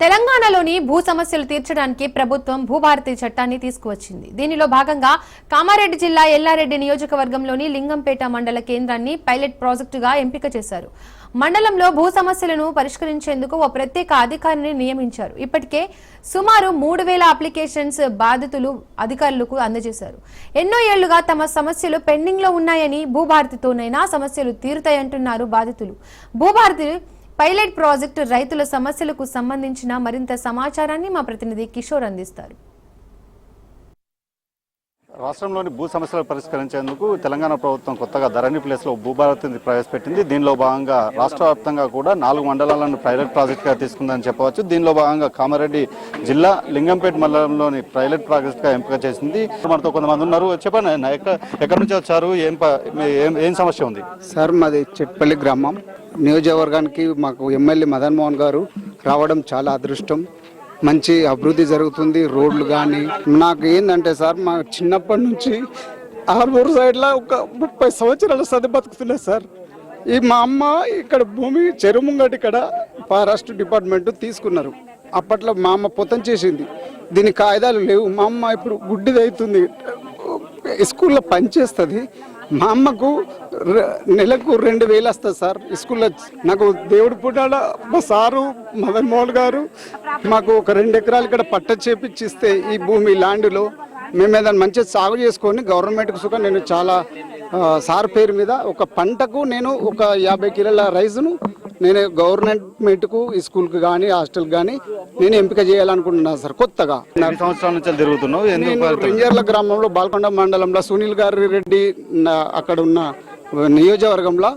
తెలంగాణలోని భూ సమస్యలు తీర్చడానికి ప్రభుత్వం భూభారతి చట్టాన్ని తీసుకువచ్చింది. దీనిలో భాగంగా కామారెడ్డి జిల్లా ఎల్లారెడ్డి నియోజకవర్గంలోని లింగంపేట మండల కేంద్రాన్ని పైలట్ ప్రాజెక్టుగా ఎంపిక చేశారు. మండలంలో భూ సమస్యలను పరిష్కరించేందుకు ఓ ప్రత్యేక అధికారిని నియమించారు. ఇప్పటికే సుమారు మూడు వేల అప్లికేషన్స్ బాధితులు అధికారులకు అందజేశారు. ఎన్నో ఏళ్ళుగా తమ సమస్యలు పెండింగ్లో ఉన్నాయని భూభారతితోనైనా సమస్యలు తీరుతాయంటున్నారు బాధితులు. భూభారతి పైలట్ ప్రాజెక్టు రైతుల సమస్యలకు సంబంధించిన మరింత సమాచారాన్ని మా ప్రతినిధి కిషోర్ అందిస్తారు. రాష్ట్రంలోని భూ సమస్యలు పరిష్కరించేందుకు తెలంగాణ ప్రభుత్వం కొత్తగా ధరణి ప్లేస్లో భూభారతిని ప్రవేశపెట్టింది. దీనిలో భాగంగా రాష్ట్ర వ్యాప్తంగా కూడా నాలుగు మండలాలను ప్రైవేట్ ప్రాజెక్ట్గా తీసుకుందని చెప్పవచ్చు. దీనిలో భాగంగా కామారెడ్డి జిల్లా లింగంపేట మండలంలోని ప్రైవేట్ ప్రాజెక్ట్గా ఎంపిక చేసింది. మనతో కొంతమంది ఉన్నారు. చెప్పండి ఆయన ఎక్కడి నుంచి వచ్చారు? ఏం ఏం- ఏం సమస్య ఉంది? సార్ మాది చెట్పల్లి గ్రామం. నియోజకవర్గానికి మాకు ఎమ్మెల్యే మదన్ మోహన్ గారు రావడం చాలా అదృష్టం. మంచి అభివృద్ధి జరుగుతుంది రోడ్లు కానీ నాకు ఏంటంటే సార్ మా చిన్నప్పటి నుంచి ఆర్మూరు సైడ్లో ఒక ముప్పై సంవత్సరాల సది బతుకుతున్నా సార్. ఈ మా అమ్మ ఇక్కడ భూమి చెరువు ముంగటి ఇక్కడ ఫారెస్ట్ డిపార్ట్మెంట్ తీసుకున్నారు. అప్పట్లో మా అమ్మ పొతం చేసింది. దీని కాగితాలు లేవు. మా అమ్మ ఇప్పుడు గుడ్డిది అవుతుంది స్కూల్లో పనిచేస్తుంది మా అమ్మకు రె- నెలకు రెండు వేలు వస్తుంది సార్ స్కూల్లో. నాకు దేవుడి పుట్టాడ మా సారు మదన్ మోహన్ గారు మాకు ఒక రెండు ఎకరాలు ఇక్కడ పట్ట చేపించిస్తే ఈ భూమి ల్యాండ్లో మేము ఏదైనా మంచిగా సాగు చేసుకొని గవర్నమెంట్కి సుఖం. నేను చాలా సార్ పేరు మీద ఒక పంటకు నేను ఒక యాభై కిలోల రైస్ను నేను గవర్నమెంట్కు ఈ స్కూల్కి కానీ హాస్టల్కి కానీ నేను ఎంపిక చేయాలనుకుంటున్నాను సార్ కొత్తగా. సంవత్సరాల నుంచి తిరుగుతున్నావు? రింజర్ల గ్రామంలో బాల్కొండ మండలంలో సునీల్ గారి రెడ్డి అక్కడ ఉన్న నియోజకవర్గంలో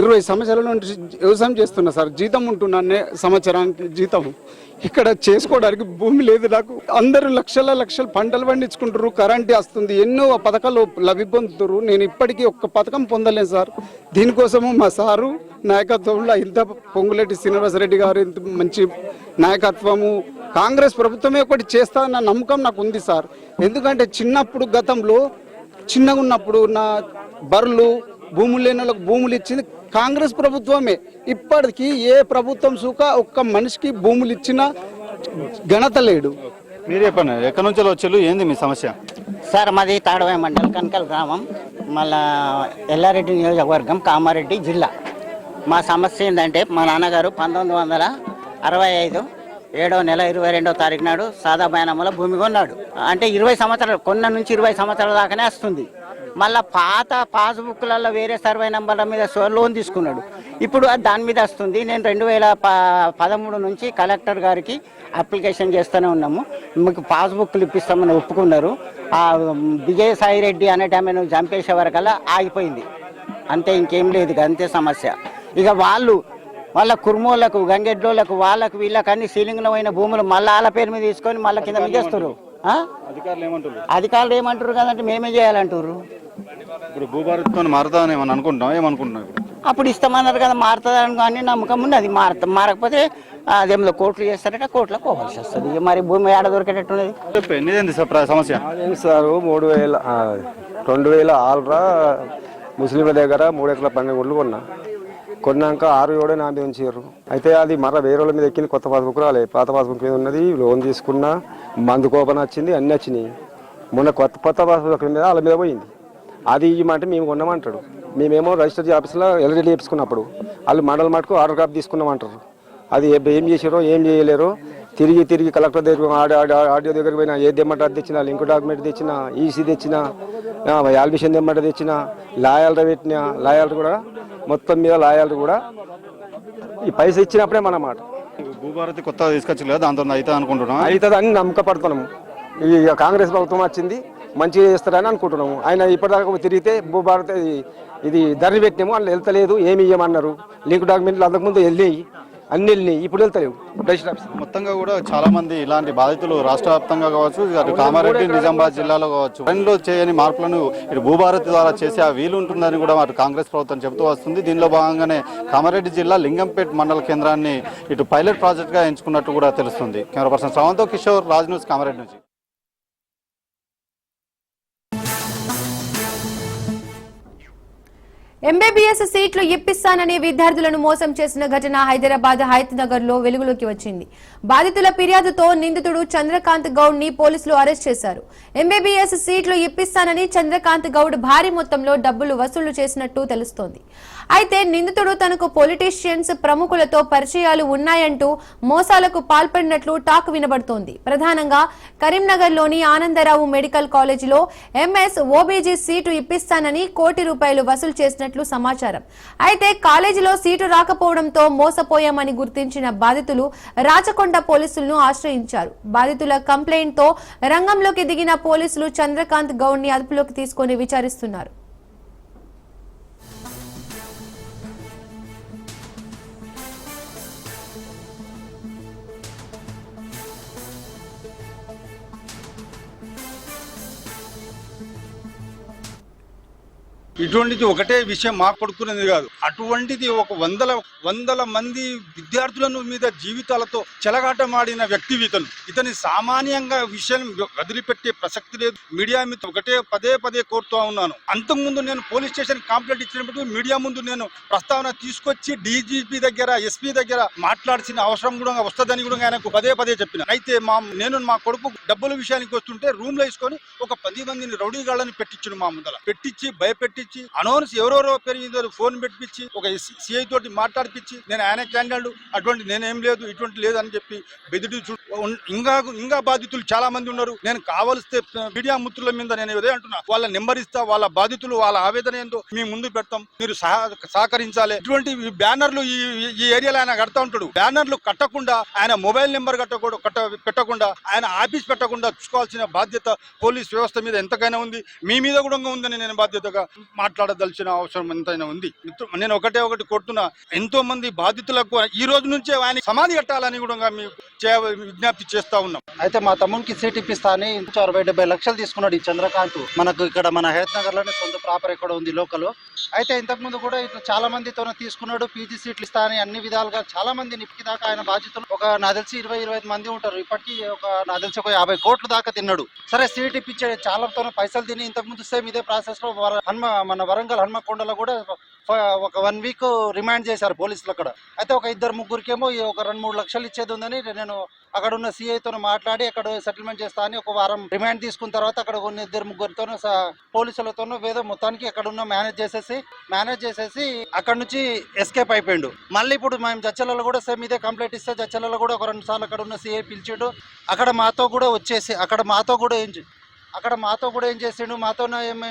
ఇరవై సంవత్సరాల నుంచి వ్యవసాయం చేస్తున్నా సార్. జీతం ఉంటున్నా సంవత్సరానికి జీతం. ఇక్కడ చేసుకోవడానికి భూమి లేదు నాకు. అందరూ లక్షల లక్షల పంటలు పండించుకుంటారు కరెంట్ వస్తుంది ఎన్నో పథకాలు లభి పొందుతారు నేను ఇప్పటికీ ఒక్క పథకం పొందలేను సార్. దీనికోసము మా సారు నాయకత్వంలో ఇంత పొంగులేటి శ్రీనివాసరెడ్డి గారు ఇంత మంచి నాయకత్వము. కాంగ్రెస్ ప్రభుత్వమే ఒకటి చేస్తానన్న నమ్మకం నాకు ఉంది సార్. ఎందుకంటే చిన్నప్పుడు గతంలో చిన్నగా ఉన్నప్పుడు నా బర్రెలు భూములు లేని వాళ్ళకు భూములు ఇచ్చింది కాంగ్రెస్ ప్రభుత్వమే. ఇప్పటికీ ఏ ప్రభుత్వం సుఖ ఒక్క మనిషికి భూములు ఇచ్చిన ఘనత లేడు. మీరు చెప్పండి ఎక్కడి నుంచి వచ్చారు? ఏంది మీ సమస్య? సార్ మాది తాడవాయి మండల్ కనకల్ గ్రామం. మళ్ళా ఎల్లారెడ్డి నియోజకవర్గం కామారెడ్డి జిల్లా. మా సమస్య ఏంటంటే మా నాన్నగారు పంతొమ్మిది వందల అరవై ఐదు ఏడో నెల ఇరవై రెండో తారీఖు నాడు సాదా బయానమ్మలో భూమి కొన్నాడు. అంటే ఇరవై సంవత్సరాలు కొన్న నుంచి ఇరవై సంవత్సరాల దాకానే వస్తుంది. మళ్ళా పాత పాస్బుక్లలో వేరే సర్వే నంబర్ల మీద లోన్ తీసుకున్నాడు. ఇప్పుడు అది దాని మీద వస్తుంది. నేను రెండు వేల పదమూడు నుంచి కలెక్టర్ గారికి అప్లికేషన్ చేస్తూనే ఉన్నాము. మీకు పాస్బుక్లు ఇప్పిస్తామని ఒప్పుకున్నారు. ఆ విజయసాయి రెడ్డి అనే ఆమెను చంపేసే వరకల్లా ఆగిపోయింది. అంతే ఇంకేం లేదు ఇక అంతే సమస్య. ఇక వాళ్ళు వాళ్ళ కుర్మోళ్ళకు గంగెడ్లోళ్ళకు వాళ్ళకు వీళ్ళకి అన్ని సీలింగ్లో అయిన భూములు మళ్ళీ వాళ్ళ పేరు మీద తీసుకొని మళ్ళీ కింద మిగేస్తారు ఆ? అధికారులు ఏమంటారు అధికారులు ఏమంటారు కదంటే మేమే చేయాలంటారు ఇప్పుడు భూభారతితో మారుతామని ఏమని అనుకుంటున్నాం ఏమనుకుంటున్నాం ఇప్పుడు? అప్పుడు ఇస్తామన్నారు కదా మారుతుందని కానీ నమ్మకం ఉంది. అది మారుతా మారకపోతే అదేమో కోర్టులు చేస్తారట కోర్టులో పోవాల్సి వస్తుంది. మరి భూమి ఏడ దొరికేటట్టున్నది సమస్య? సార్ మూడు వేల రెండు వేల ఆరురా ముస్లింల దగ్గర మూడు ఎకరాల పన్నెండు గుళ్ళు కొన్నా. కొన్నాక ఆరు ఏడు నా మీద ఉంచారు అయితే అది మర వేరే వాళ్ళ మీద ఎక్కింది కొత్త పాస్బుక్ రాలే. పాత పాస్బుక్ మీద ఉన్నది లోన్ తీసుకున్నా. మందు కోపన వచ్చింది అన్నీ వచ్చినాయి. మొన్న కొత్త కొత్త ఒకరి మీద వాళ్ళ మీద పోయింది. అది ఇవ్వమంటే మేము కొన్నామంటాడు. మేమేమో రిజిస్టర్ ఆఫీస్లో ఎల్రెడీ చేయించుకున్నప్పుడు వాళ్ళు మండల మటుకు ఆర్డర్ కాపీ తీసుకున్నామంటారు. అది ఏం చేసారో ఏం చేయలేరు తిరిగి తిరిగి కలెక్టర్ దగ్గర ఆడియో దగ్గర పోయినా ఏది తెమ్మంటే అది తెచ్చిన లింక్ డాక్యుమెంట్ తెచ్చిన ఈసీ తెచ్చిన యాల్బిషన్ తెమ్మంటే తెచ్చిన లాయర్ పెట్టిన లాయర్ కూడా మొత్తం మీద లాయర్ కూడా ఈ పైసలు ఇచ్చినప్పుడే మన మాట. భూభారతి కొత్తగా తీసుకొచ్చి కదా దాంతో అవుతుంది అనుకుంటున్నాం అవుతుంది అని నమ్మకపడుతున్నాము ఈ కాంగ్రెస్ ప్రభుత్వం వచ్చింది మంచిగా చేస్తారని అనుకుంటున్నాము. ఆయన ఇప్పటిదాకా తిరిగితే భూభారతి ఇది- ఇది పెట్టినాము వాళ్ళు వెళ్తలేదు ఏమి ఇవ్వమన్నారు లింక్ డాక్యుమెంట్లు అంతకుముందు వెళ్ళి అన్ని వెళ్ళినాయి ఇప్పుడు వెళ్తలేవు. మొత్తంగా కూడా చాలా మంది ఇలాంటి బాధితులు రాష్ట్ర వ్యాప్తంగా కావచ్చు అటు కామారెడ్డి నిజామాబాద్ జిల్లాలో కావచ్చు. ట్రైన్లో చేయని మార్పులను ఇటు భూభారతి ద్వారా చేసే ఆ వీలు ఉంటుందని కూడా అటు కాంగ్రెస్ ప్రభుత్వం చెబుతూ వస్తుంది. దీనిలో భాగంగానే కామారెడ్డి జిల్లా లింగంపేట్ మండల కేంద్రాన్ని ఇటు పైలట్ ప్రాజెక్ట్గా ఎంచుకున్నట్టు కూడా తెలుస్తుంది. కెమెరా పర్సన్ శ్రవంతో కిషోర్ రాజ్ న్యూస్ కామారెడ్డి నుంచి. ఎంబీబీఎస్ సీట్లు ఇప్పిస్తానని విద్యార్థులను మోసం చేసిన ఘటన హైదరాబాద్ హైత్ నగర్లో వెలుగులోకి వచ్చింది. బాధితుల ఫిర్యాదుతో నిందితుడు చంద్రకాంత్ గౌడ్ని పోలీసులు అరెస్ట్ చేశారు. ఎంబీబీఎస్ సీట్లు ఇప్పిస్తానని చంద్రకాంత్ గౌడ్ భారీ మొత్తంలో డబ్బులు వసూలు చేసినట్టు తెలుస్తోంది. అయితే నిందితుడు తనకు పొలిటీషియన్స్ ప్రముఖులతో పరిచయాలు ఉన్నాయంటూ మోసాలకు పాల్పడినట్లు టాక్ వినబడుతోంది. ప్రధానంగా కరీంనగర్లోని ఆనందరావు మెడికల్ కాలేజీలో ఎంఎస్ ఓబీజీ సీటు ఇప్పిస్తానని కోటి రూపాయలు వసూలు చేసినట్లు సమాచారం. అయితే కాలేజీలో సీటు రాకపోవడంతో మోసపోయామని గుర్తించిన బాధితులు రాచకొండ పోలీసులను ఆశ్రయించారు. బాధితుల కంప్లైంట్తో రంగంలోకి దిగిన పోలీసులు చంద్రకాంత్ గౌడ్ని అదుపులోకి తీసుకుని విచారిస్తున్నారు. ఇటువంటిది ఒకటే విషయం మా కొడుకునేది కాదు. అటువంటిది ఒక వందల వందల మంది విద్యార్థులను మీద జీవితాలతో చెలగాటమాడిన వ్యక్తి ఇతను. ఇతని సామాన్యంగా విషయం వదిలిపెట్టే ప్రసక్తి లేదు. మీడియా మీద ఒకటే పదే పదే కోరుతూ ఉన్నాను. అంతకుముందు నేను పోలీస్ స్టేషన్ కంప్లైంట్ ఇచ్చినప్పుడు మీడియా ముందు నేను ప్రస్తావన తీసుకొచ్చి డీజీపీ దగ్గర ఎస్పీ దగ్గర మాట్లాడాల్సిన అవసరం కూడా వస్తుందని కూడా ఆయనకు పదే పదే చెప్పిన. అయితే మా నేను మా కొడుకు డబ్బుల విషయానికి వస్తుంటే రూమ్లో వేసుకొని ఒక పది మందిని రౌడీగాళ్ళని పెట్టించును మా ముందల. పెట్టించి భయపెట్టించి అనౌన్స్ ఎవరెవరో పెరిగిందో ఫోన్ పెట్టించి ఒక సిఐ తోటి మాట్లాడి మాట్లాడిపించి నేను ఆయన క్యాండిడేట్ అటువంటి నేనేం లేదు ఇటువంటి లేదు అని చెప్పి బెదిరి ఇంకా ఇంకా బాధితులు చాలా మంది ఉన్నారు. నేను కావలిస్తే మీడియా మిత్రుల మీద నేను ఇదే అంటున్నా. వాళ్ళ నెంబర్ ఇస్తా వాళ్ళ బాధితులు వాళ్ళ ఆవేదన ఏందో మీ ముందు పెడతాం. మీరు సహకరించాలి. ఇటువంటి బ్యానర్లు ఈ ఈ ఏరియాలో ఆయన కడతా ఉంటాడు. బ్యానర్లు కట్టకుండా ఆయన మొబైల్ నెంబర్ కట్టకూడదు కట్ట పెట్టకుండా ఆయన ఆఫీస్ పెట్టకుండా చూసుకోవాల్సిన బాధ్యత పోలీస్ వ్యవస్థ మీద ఎంతకైనా ఉంది. మీ మీద కూడా ఉందని నేను బాధ్యతగా మాట్లాడదలసిన అవసరం ఎంతైనా ఉంది. నేను ఒకటే ఒకటి కొడుతున్నా. ఎంతో మంది బాధితులకు ఈ రోజు నుంచే ఆయన సమాధి కట్టాలని కూడా మేము విజ్ఞప్తి చేస్తా ఉన్నాం. అయితే మా తమ్మునికి సీట్ ఇప్పిస్తా అని అరవై డెబ్బై లక్షలు తీసుకున్నాడు ఈ చంద్రకాంత్. మనకు ఇక్కడ మన హయత్ నగర్లోనే సొంత ప్రాపర్ ఇక్కడ ఉంది లోకల్. అయితే ఇంతకుముందు కూడా ఇట్లా చాలా మందితో తీసుకున్నాడు. పీజీ సీట్లు ఇస్తా అని అన్ని విధాలుగా చాలా మంది నిప్పి దాకా ఆయన బాధ్యతలు ఒక నా తెలిసి ఇరవై ఇరవై ఐదు మంది ఉంటారు. ఇప్పటికీ ఒక నా తెలిసి ఒక యాభై కోట్లు దాకా తిన్నాడు. సరే సీట్ ఇప్పించే చాలాతో పైసలు తిని ఇంతకుముందు సేమ్ ఇదే ప్రాసెస్లో హన్మ మన వరంగల్ హన్మకొండలో కూడా ఒక వన్ వీక్ రిమాండ్ చేశారు. పోలీసులు అక్కడ అయితే ఒక ఇద్దరు ముగ్గురికేమో ఈ ఒక రెండు మూడు లక్షలు ఇచ్చేది ఉందని నేను అక్కడ ఉన్న సిఐతో మాట్లాడి అక్కడ సెటిల్మెంట్ చేస్తా అని ఒక వారం రిమాండ్ తీసుకున్న తర్వాత అక్కడ కొన్ని ఇద్దరు ముగ్గురితోనూ స- పోలీసులతోనూ వేదో మొత్తానికి అక్కడ ఉన్న మేనేజ్ చేసేసి మేనేజ్ చేసేసి అక్కడ నుంచి ఎస్కేప్ అయిపోయిండు. మళ్ళీ ఇప్పుడు మేము జచ్చలలో కూడా సేమ్ ఇదే కంప్లైంట్ ఇస్తే జచ్చలలో కూడా ఒక రెండు సార్లు అక్కడ ఉన్న సిఐ పిలిచిండు. అక్కడ మాతో కూడా వచ్చేసి అక్కడ మాతో కూడా ఏం అక్కడ మాతో కూడా ఏం చేసిండు? మాతో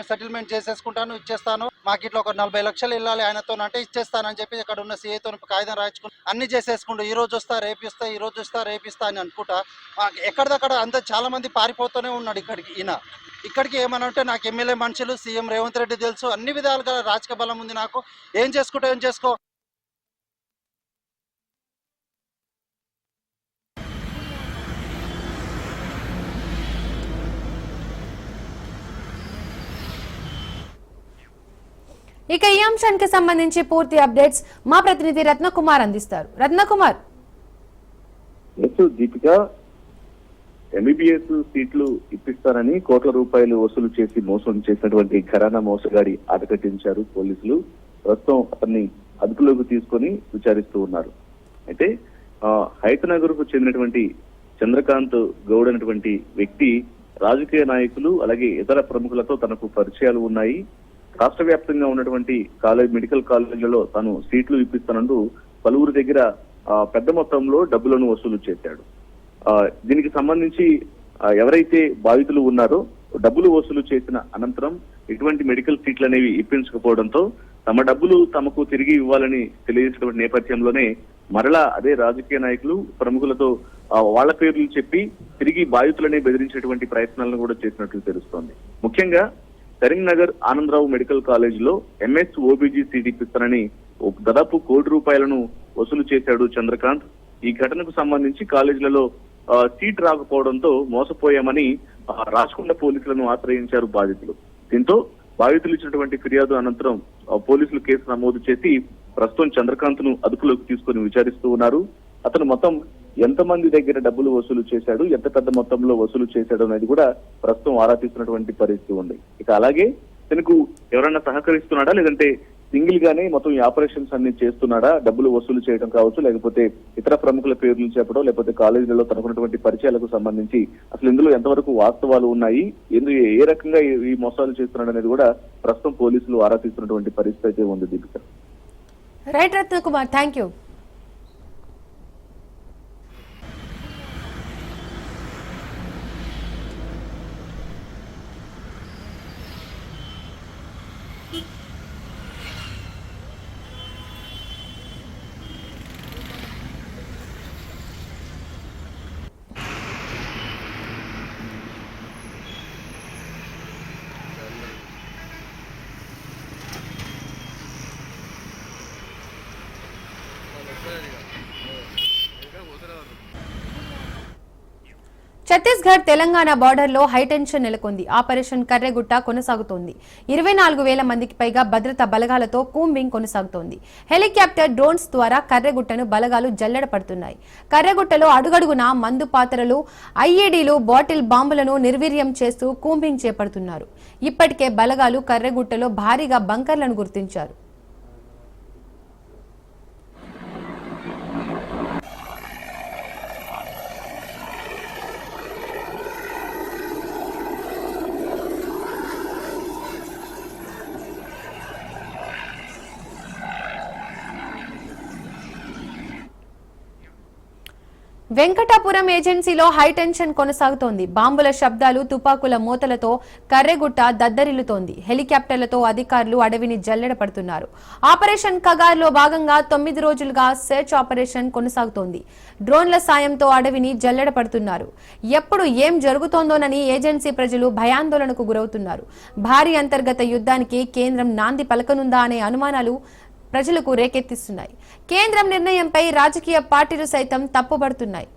సెటిల్మెంట్ చేసేసుకుంటాను ఇచ్చేస్తాను. మాకు ఇట్లా ఒక నలభై లక్షలు వెళ్ళాలి ఆయనతో అంటే ఇచ్చేస్తానని చెప్పి అక్కడ ఉన్న సీఏతో కాగితం రాయించుకుని అన్ని చేసేసుకుంటూ ఈ రోజు వస్తా రేపిస్తా ఈ రోజు వస్తా రేపిస్తా అని అనుకుంటా. ఎక్కడిదక్కడ అంత చాలా మంది పారిపోతూనే ఉన్నాడు ఇక్కడికి ఈయన. ఇక్కడికి ఏమనంటే నాకు ఎమ్మెల్యే మనుషులు సీఎం రేవంత్ రెడ్డి తెలుసు. అన్ని విధాలుగా రాజకీయ బలం ఉంది నాకు. ఏం చేసుకుంటా ఏం చేసుకో? ఇక ఈ అంశానికి సంబంధించి పూర్తి అప్డేట్స్ మా ప్రతినిధి రత్నకుమార్ అందిస్తారు. రత్నకుమార్. దీపిక. ఎంబీబీఎస్ సీట్లు ఇప్పిస్తారని కోట్ల రూపాయలు వసూలు చేసి మోసం చేసినటువంటి ఘరానా మోసగాడి ఆటకట్టించారు పోలీసులు. ప్రస్తుతం అతన్ని అదుపులోకి తీసుకొని విచారిస్తూ ఉన్నారు. అయితే హైత్ నగర్కు చెందినటువంటి చంద్రకాంత్ గౌడ్ అనేటువంటి వ్యక్తి రాజకీయ నాయకులు అలాగే ఇతర ప్రముఖులతో తనకు పరిచయాలు ఉన్నాయి. రాష్ట్ర వ్యాప్తంగా ఉన్నటువంటి కాలేజ్ మెడికల్ కాలేజీలలో తాను సీట్లు ఇప్పిస్తానంటూ పలువురి దగ్గర ఆ, పెద్ద మొత్తంలో డబ్బులను వసూలు చేశాడు. ఆ, దీనికి సంబంధించి ఎవరైతే బాధితులు ఉన్నారో డబ్బులు వసూలు చేసిన అనంతరం ఎటువంటి మెడికల్ సీట్లు అనేవి ఇప్పించకపోవడంతో తమ డబ్బులు తమకు తిరిగి ఇవ్వాలని తెలియజేసినటువంటి నేపథ్యంలోనే మరలా అదే రాజకీయ నాయకులు ప్రముఖులతో వాళ్ళ పేర్లు చెప్పి తిరిగి బాధితులనే బెదిరించేటువంటి ప్రయత్నాలను కూడా చేసినట్లు తెలుస్తోంది. ముఖ్యంగా కరీంనగర్ ఆనందరావు మెడికల్ కాలేజ్లో ఎంఎస్ ఓబీజీ సీట్ ఇప్పిస్తానని దాదాపు కోటి రూపాయలను వసూలు చేశాడు చంద్రకాంత్. ఈ ఘటనకు సంబంధించి కాలేజీలలో సీట్ రాకపోవడంతో మోసపోయామని రాచకొండ పోలీసులను ఆశ్రయించారు బాధితులు. దీంతో బాధితులు ఇచ్చినటువంటి ఫిర్యాదు అనంతరం పోలీసులు కేసు నమోదు చేసి ప్రస్తుతం చంద్రకాంత్ను అదుపులోకి తీసుకొని విచారిస్తూ ఉన్నారు. అతను మొత్తం ఎంతమంది దగ్గర డబ్బులు వసూలు చేశాడు ఎంత పెద్ద మొత్తంలో వసూలు చేశాడు అనేది కూడా ప్రస్తుతం ఆరా తీస్తున్నటువంటి పరిస్థితి ఉంది. ఇక అలాగే తనకు ఎవరైనా సహకరిస్తున్నాడా? లేదంటే సింగిల్ గానే మొత్తం ఈ ఆపరేషన్స్ అన్ని చేస్తున్నాడా? డబ్బులు వసూలు చేయడం కావచ్చు లేకపోతే ఇతర ప్రముఖుల పేర్లు చెప్పడం లేకపోతే కాలేజీలలో తనకున్నటువంటి పరిచయాలకు సంబంధించి అసలు ఇందులో ఎంతవరకు వాస్తవాలు ఉన్నాయి? ఎందు ఏ రకంగా ఈ- మోసాలు చేస్తున్నాడు అనేది కూడా ప్రస్తుతం పోలీసులు ఆరా తీస్తున్నటువంటి పరిస్థితి అయితే ఉంది Deepika. Right Ratnakumar thank you Chhattisgarh Telangana బార్డర్లో హైటెన్షన్ నెలకొంది. ఆపరేషన్ కర్రెగుట్ట కొనసాగుతోంది. ఇరవై నాలుగు వేల మందికి పైగా భద్రతా బలగాలతో కూంబింగ్ కొనసాగుతోంది. హెలికాప్టర్ డ్రోన్స్ ద్వారా కర్రెగుట్టను బలగాలు జల్లెడ పడుతున్నాయి కర్రెగుట్టలో అడుగడుగున మందు పాత్రలు ఐఈడీలు బాటిల్ బాంబులను నిర్వీర్యం చేస్తూ కూంబింగ్ చేపడుతున్నారు. ఇప్పటికే బలగాలు కర్రెగుట్టలో భారీగా బంకర్లను గుర్తించారు. వెంకటాపురం ఏజెన్సీలో హైటెన్షన్ కొనసాగుతోంది. బాంబుల శబ్దాలు తుపాకుల మూతలతో కర్రెగుట్ట దద్దరిల్లుతోంది. హెలికాప్టర్లతో అధికారులు అడవిని జల్లెడ పడుతున్నారు. ఆపరేషన్ కగార్లో భాగంగా తొమ్మిది రోజులుగా సెర్చ్ ఆపరేషన్ కొనసాగుతోంది. డ్రోన్ల సాయంతో అడవిని జల్లెడ పడుతున్నారు. ఎప్పుడు ఏం జరుగుతోందోనని ఏజెన్సీ ప్రజలు భయాందోళనకు గురవుతున్నారు. భారీ అంతర్గత యుద్ధానికి కేంద్రం నాంది పలకనుందా అనే అనుమానాలు ప్రజలకు రేకెత్తిస్తున్నాయి. కేంద్రం నిర్ణయంపై రాజకీయ పార్టీలు సైతం తప్పుబడుతున్నాయి